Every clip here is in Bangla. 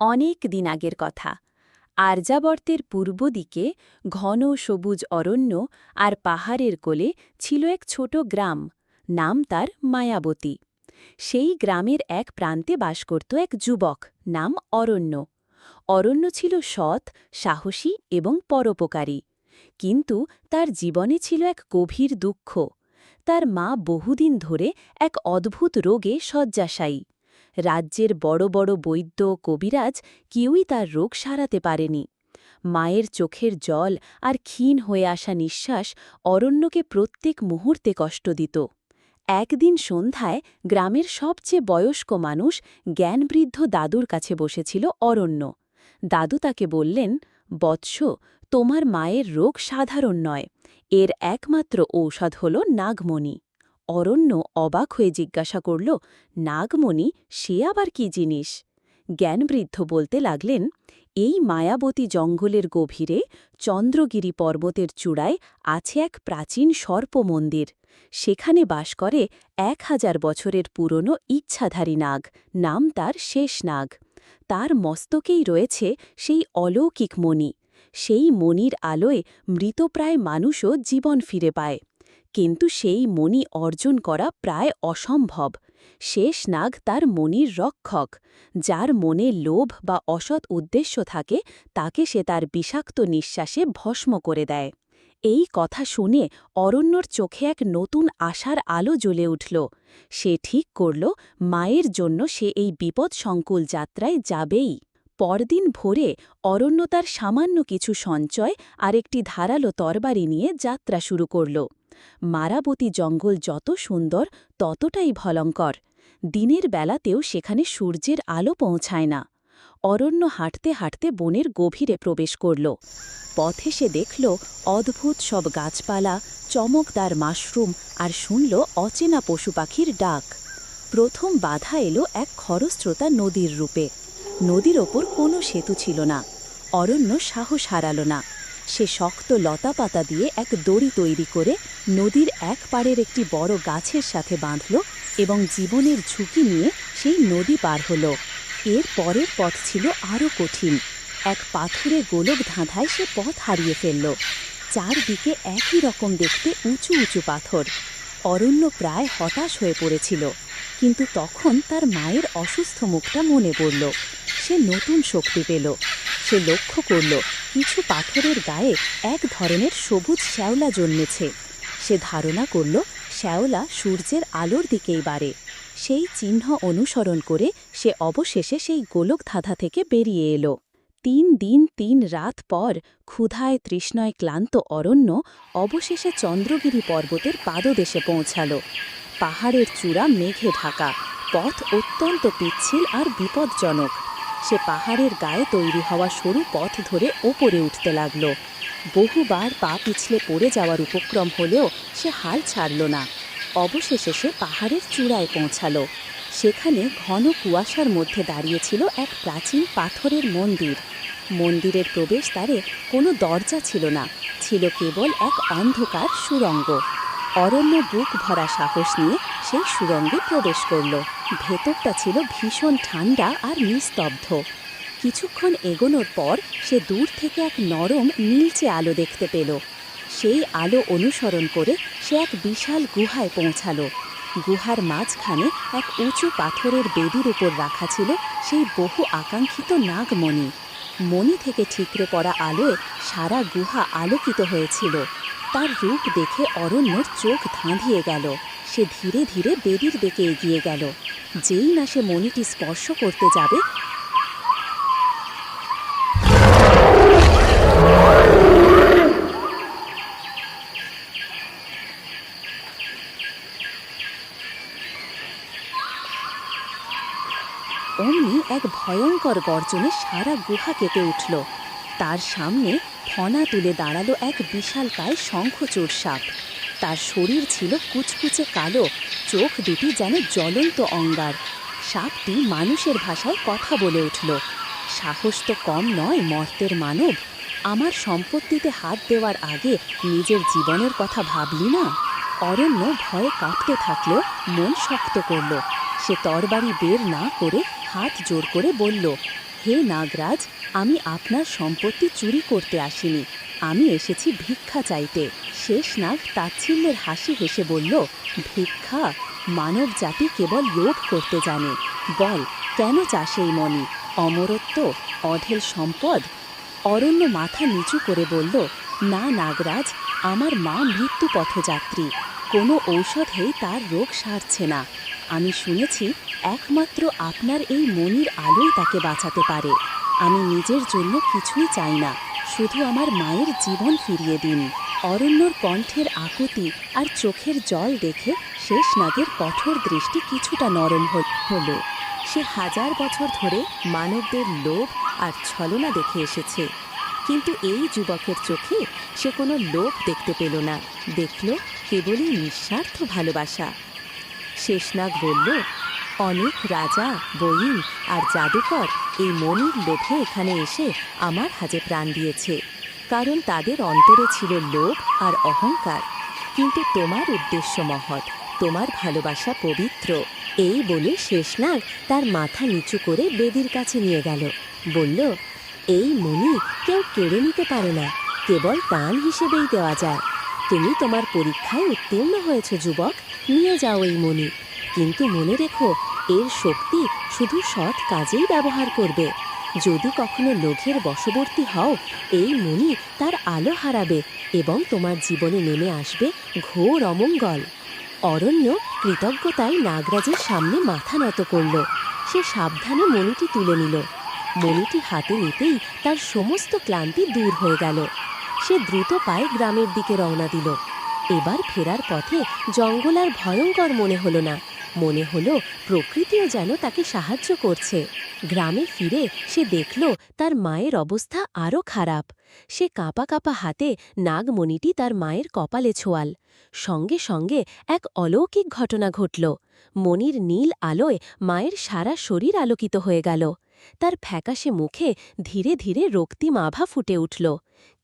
অনেক দিন আগের কথা। আর্যাবর্তের পূর্ব দিকে ঘন সবুজ অরণ্য আর পাহাড়ের কোলে ছিল এক ছোট গ্রাম, নাম তার মায়াবতী। সেই গ্রামের এক প্রান্তে বাস করত এক যুবক, নাম অরণ্য। অরণ্য ছিল সৎ, সাহসী এবং পরোপকারী। কিন্তু তার জীবনে ছিল এক গভীর দুঃখ। তার মা বহুদিন ধরে এক অদ্ভুত রোগে শয্যাশায়ী। রাজ্যের বড় বড় বৈদ্য, কবিরাজ কেউই তার রোগ সারাতে পারেনি। মায়ের চোখের জল আর ক্ষীণ হয়ে আসা নিঃশ্বাস অরণ্যকে প্রত্যেক মুহূর্তে কষ্ট দিত। একদিন সন্ধ্যায় গ্রামের সবচেয়ে বয়স্ক মানুষ জ্ঞানবৃদ্ধ দাদুর কাছে বসেছিল অরণ্য। দাদু তাকে বললেন, বৎস, তোমার মায়ের রোগ সাধারণ নয়। এর একমাত্র ঔষধ হল নাগমণি। অরণ্য অবাক হয়ে জিজ্ঞাসা করল, নাগমণি, সে আবার কি জিনিস? জ্ঞানবৃদ্ধ বলতে লাগলেন, এই মায়াবতী জঙ্গলের গভীরে চন্দ্রগিরি পর্বতের চূড়ায় আছে এক প্রাচীন সর্প মন্দির। সেখানে বাস করে এক হাজার বছরের পুরনো ইচ্ছাধারী নাগ, নাম তার শেষ নাগ। তার মস্তকেই রয়েছে সেই অলৌকিক মণি। সেই মণির আলোয় মৃতপ্রায় মানুষও জীবন ফিরে পায়। কিন্তু সেই মণি অর্জন করা প্রায় অসম্ভব। শেষ নাগ তার মনির রক্ষক। যার মনে লোভ বা অসৎ উদ্দেশ্য থাকে, তাকে সে তার বিষাক্ত নিঃশ্বাসে ভস্ম করে দেয়। এই কথা শুনে অরণ্যর চোখে এক নতুন আশার আলো জ্বলে উঠল। সে ঠিক করল, মায়ের জন্য সে এই বিপদসংকুল যাত্রায় যাবেই। পরদিন ভোরে অরণ্য তার সামান্য কিছু সঞ্চয় আর একটি ধারালো তরবারি নিয়ে যাত্রা শুরু করল। মারাবতী জঙ্গল যত সুন্দর, ততটাই ভলঙ্কর দিনের বেলাতেও সেখানে সূর্যের আলো পৌঁছায় না। অরণ্য হাঁটতে হাঁটতে বনের গভীরে প্রবেশ করল। পথে সে দেখল অদ্ভুত সব গাছপালা, চমকদার মাশরুম আর শুনল অচেনা পশু পাখির ডাক। প্রথম বাধা এলো এক খরস্রোতা নদীর রূপে। নদীর ওপর কোনো সেতু ছিল না। অরণ্য সাহস হারাল না। সে শক্ত লতাপাতা দিয়ে এক দড়ি তৈরি করে নদীর এক পাড়ের একটি বড় গাছের সাথে বাঁধল এবং জীবনের ঝুঁকি নিয়ে সেই নদী পার হল। এর পরের পথ ছিল আরও কঠিন। এক পাথুরে গোলক ধাঁধায় সে পথ হারিয়ে ফেলল। চারদিকে একই রকম দেখতে উঁচু উঁচু পাথর। অরণ্য প্রায় হতাশ হয়ে পড়েছিল। কিন্তু তখন তার মায়ের অসুস্থ মুখটা মনে পড়ল। সে নতুন শক্তি পেল। সে লক্ষ্য করল, কিছু পাথরের গায়ে এক ধরনের সবুজ শ্যাওলা জন্মেছে। সে ধারণা করল, শ্যাওলা সূর্যের আলোর দিকেই বাড়ে। সেই চিহ্ন অনুসরণ করে সে অবশেষে সেই গোলক ধাঁধা থেকে বেরিয়ে এলো। তিন দিন তিন রাত পর ক্ষুধায় তৃষ্ণয় ক্লান্ত অরণ্য অবশেষে চন্দ্রগিরি পর্বতের পাদদেশে পৌঁছাল। পাহাড়ের চূড়া মেঘে ঢাকা, পথ অত্যন্ত পিচ্ছিল আর বিপদজনক সে পাহাড়ের গায়ে তৈরি হওয়া সরু পথ ধরে ওপরে উঠতে লাগল। বহুবার পা পিছলে পড়ে যাওয়ার উপক্রম হলেও সে হাল ছাড়ল না। অবশেষে সে পাহাড়ের চূড়ায় পৌঁছালো। সেখানে ঘন কুয়াশার মধ্যে দাঁড়িয়েছিল এক প্রাচীন পাথরের মন্দির। মন্দিরের প্রবেশদ্বারে কোনো দরজা ছিল না, ছিল কেবল এক অন্ধকার সুরঙ্গ। অরণ্য বুক ভরা সাহস নিয়ে সেই সুরঙ্গে প্রবেশ করল। ভেতরটা ছিল ভীষণ ঠান্ডা আর নিস্তব্ধ। কিছুক্ষণ এগোনোর পর সে দূর থেকে এক নরম, নীলচে আলো দেখতে পেল। সেই আলো অনুসরণ করে সে এক বিশাল গুহায় পৌঁছালো। গুহার মাঝখানে এক উঁচু পাথরের বেদির উপর রাখা ছিল সেই বহু আকাঙ্ক্ষিত নাগমণি। মণি থেকে ঠিকরে পড়া আলোয় সারা গুহা আলোকিত হয়েছিল। তার রূপ দেখে অরণ্যর চোখ ধাঁধিয়ে গেল। সে ধীরে ধীরে বেদির দিকে এগিয়ে গেল। যেই না সে মণিটি স্পর্শ করতে যাবে, অমনি এক ভয়ঙ্কর গর্জনে সারা গুহা কেঁপে উঠল। তার সামনে ফনা তুলে দাঁড়াল এক বিশালকায় শঙ্খচূড় সাপ। তার শরীর ছিল কুচকুচে কালো, চোখ দুটি যেন জ্বলন্ত অঙ্গার। সাপটি মানুষের ভাষায় কথা বলে উঠল, সাহস তো কম নয়, মর্তের মানব। আমার সম্পত্তিতে হাত দেওয়ার আগে নিজের জীবনের কথা ভাবলি না? অরণ্য ভয়ে কাঁপতে থাকলেও মন শক্ত করল। সে তরবারি বের না করে হাত জোর করে বলল, হে নাগরাজ আমি আপনার সম্পত্তি চুরি করতে আসিনি। আমি এসেছি ভিক্ষা চাইতে। শেষ নাগ তাচ্ছিল্যের হাসি হেসে বলল, ভিক্ষা? মানব জাতি কেবল লোভ করতে জানে। বল, কেন চাস এই মনি অমরত্ব, অঢেল সম্পদ? অরণ্য মাথা নিচু করে বলল, না নাগরাজ, আমার মা মৃত্যু পথযাত্রী কোনো ঔষধেই তার রোগ সারছে না। আমি শুনেছি একমাত্র আপনার এই মনির আলোই তাকে বাঁচাতে পারে। আমি নিজের জন্য কিছুই চাই না, শুধু আমার মায়ের জীবন ফিরিয়ে দিন। অরণ্যর কণ্ঠের আকুতি আর চোখের জল দেখে শেষ নাগের কঠোর দৃষ্টি কিছুটা নরম হল- সে হাজার বছর ধরে মানবদের লোভ আর ছলনা দেখে এসেছে। কিন্তু এই যুবকের চোখে সে কোনো লোভ দেখতে পেল না। দেখল কেবলই নিঃস্বার্থ ভালোবাসা। শেষনাগ বলল অনেক রাজা বই আর জাদুকর এই মনির লোভে এখানে এসে আমার হাজে প্রাণ দিয়েছে। কারণ তাদের অন্তরে ছিল লোভ আর অহংকার। কিন্তু তোমার উদ্দেশ্য মহৎ, তোমার ভালোবাসা পবিত্র। এই বলে শেষনাগ তার মাথা নিচু করে বেদির কাছে নিয়ে গেল। বলল, এই মনি কেউ কেড়ে নিতে পারে না, কেবল দান হিসেবেই দেওয়া যায়। তুমি তোমার পরীক্ষায় উত্তীর্ণ হয়েছ, যুবক। নিয়ে যাও এই মনি। কিন্তু মনে রেখো, এর শক্তি শুধু সৎ কাজেই ব্যবহার করবে। যদি কখনো লোভের বশবর্তী হও, এই মনি তার আলো হারাবে এবং তোমার জীবনে নেমে আসবে ঘোর অমঙ্গল। অরণ্য কৃতজ্ঞতায় নাগরাজের সামনে মাথা নত করল। সে সাবধানে মণিটি তুলে নিল। মণিটি হাতে নিতেই তার সমস্ত ক্লান্তি দূর হয়ে গেল। সে দ্রুত পায়ে গ্রামের দিকে রওনা দিল। এবার ফেরার পথে জঙ্গল আর ভয়ঙ্কর মনে হলো না। মনে হলো প্রকৃতিও যেন তাকে সাহায্য করছে। গ্রামে ফিরে সে দেখল তার মায়ের অবস্থা আরও খারাপ। সে কাঁপা কাঁপা হাতে নাগমণিটি তার মায়ের কপালে ছোয়াল। সঙ্গে সঙ্গে এক অলৌকিক ঘটনা ঘটল। মণির নীল আলোয় মায়ের সারা শরীর আলোকিত হয়ে গেল। তার ফ্যাকাশে মুখে ধীরে ধীরে রক্তিম আভা ফুটে উঠল।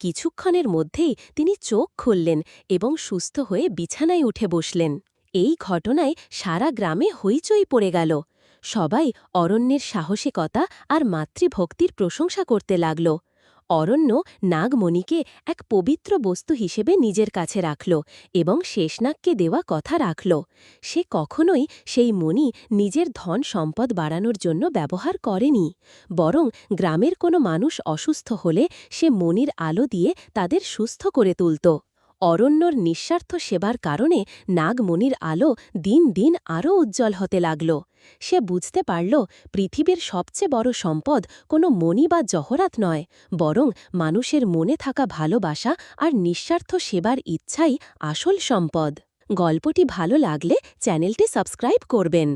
কিছুক্ষণের মধ্যেই তিনি চোখ খুললেন এবং সুস্থ হয়ে বিছানায় উঠে বসলেন। এই ঘটনায় সারা গ্রামে হইচই পড়ে গেল। সবাই অরণ্যের সাহসিকতা আর মাতৃভক্তির প্রশংসা করতে লাগল। অরণ্য নাগমণিকে এক পবিত্র বস্তু হিসেবে নিজের কাছে রাখল এবং শেষনাগকে দেওয়া কথা রাখল। সে কখনোই সেই মণি নিজের ধন সম্পদ বাড়ানোর জন্য ব্যবহার করেনি, বরং গ্রামের কোনো মানুষ অসুস্থ হলে সে মনির আলো দিয়ে তাদের সুস্থ করে তুলত। অরণ্যর নিঃস্বার্থ সেবার কারণে নাগমণির আলো দিন দিন আরও উজ্জ্বল হতে লাগল। সে বুঝতে পারল, পৃথিবীর সবচেয়ে বড় সম্পদ কোনো মণি বা জহরাত নয়, বরং মানুষের মনে থাকা ভালোবাসা আর নিঃস্বার্থ সেবার ইচ্ছাই আসল সম্পদ। গল্পটি ভালো লাগলে চ্যানেলটি সাবস্ক্রাইব করবেন।